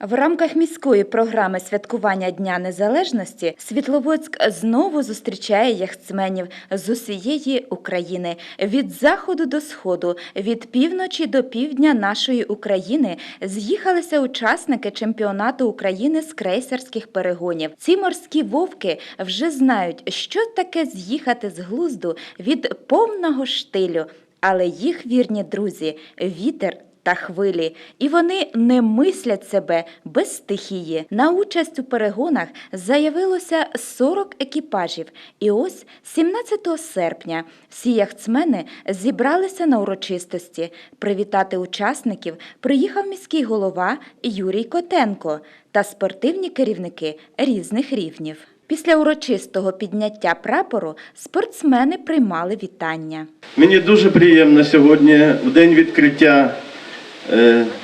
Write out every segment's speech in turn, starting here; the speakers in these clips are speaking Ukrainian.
В рамках міської програми святкування Дня Незалежності Світловодськ знову зустрічає яхтсменів з усієї України від заходу до сходу, від півночі до півдня нашої України з'їхалися учасники чемпіонату України з крейсерських перегонів. Ці морські вовки вже знають, що таке з'їхати з глузду від повного штилю. Але їх вірні друзі вітер та хвилі, і вони не мислять себе без стихії. На участь у перегонах заявилося 40 екіпажів. І ось 17 серпня всі яхтсмени зібралися на урочистості. Привітати учасників приїхав міський голова Юрій Котенко та спортивні керівники різних рівнів. Після урочистого підняття прапору спортсмени приймали вітання. Мені дуже приємно сьогодні, в день відкриття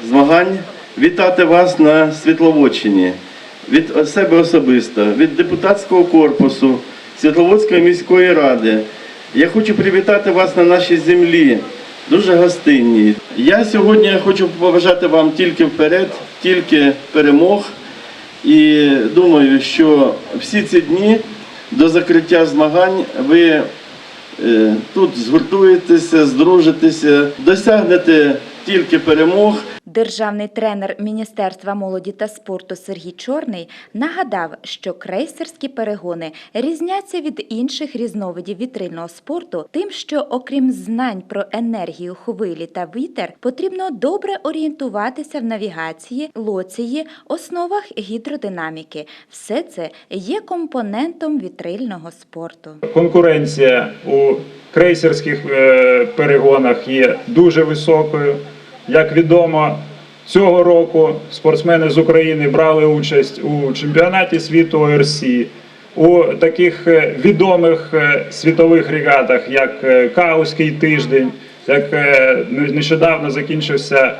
змагань, вітати вас на Світловодщині. Від себе особисто, від депутатського корпусу Світловодської міської ради. Я хочу привітати вас на нашій землі, дуже гостинній. Я сьогодні хочу побажати вам тільки вперед, тільки перемог. І думаю, що всі ці дні до закриття змагань ви е, тут згуртуєтеся, здружитеся, досягнете тільки перемог. Державний тренер Міністерства молоді та спорту Сергій Чорний нагадав, що крейсерські перегони різняться від інших різновидів вітрильного спорту, тим, що окрім знань про енергію хвилі та вітер, потрібно добре орієнтуватися в навігації, лоції, основах гідродинаміки. Все це є компонентом вітрильного спорту. Конкуренція у крейсерських е, перегонах є дуже високою. Як відомо, цього року спортсмени з України брали участь у чемпіонаті світу ОРС, у таких е, відомих е, світових регатах, як е, Каузький тиждень, як нещодавно закінчився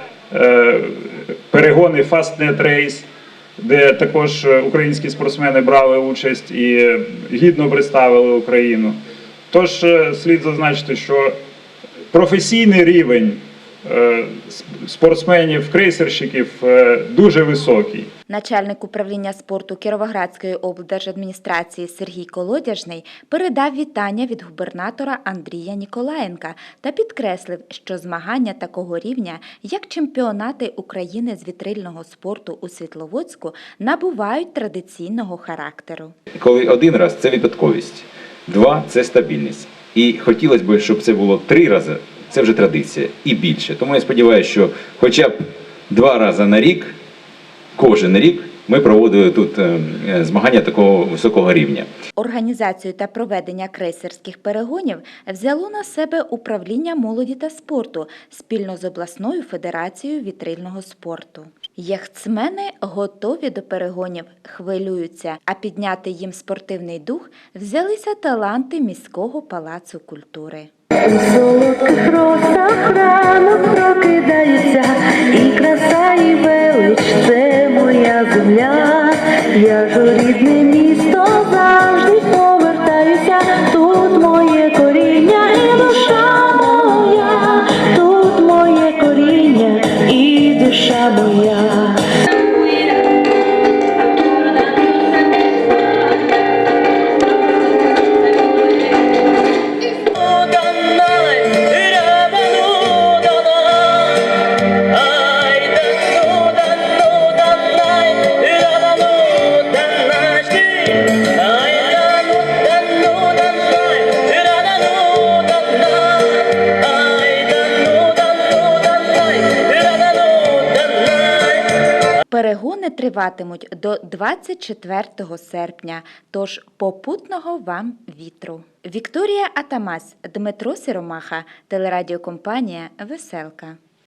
перегони Fastnet Race, де також українські спортсмени брали участь і гідно представили Україну. Тож слід зазначити, що професійний рівень спортсменів, крейсерщиків е, дуже високий. Начальник управління спорту Кіровоградської облдержадміністрації Сергій Колодяжний передав вітання від губернатора Андрія Ніколаєнка та підкреслив, що змагання такого рівня, як чемпіонати України з вітрильного спорту у Світловодську, набувають традиційного характеру. Коли один раз це випадковість, два це стабільність. І хотілося б, щоб це було три рази, це вже традиція і більше. Тому я сподіваюся, що хоча б два рази на рік, кожен рік, ми проводили тут е, е, змагання такого високого рівня. Організацію та проведення крейсерських перегонів взяло на себе управління молоді та спорту спільно з обласною федерацією вітрильного спорту. Яхтсмени готові до перегонів, хвилюються, а підняти їм спортивний дух взялися таланти міського палацу культури. У солодких росах ранок прокидається, Перегони триватимуть до 24 серпня, тож попутного вам вітру. Вікторія Атамас, Дмитро Сіромаха, телерадіокомпанія Веселка.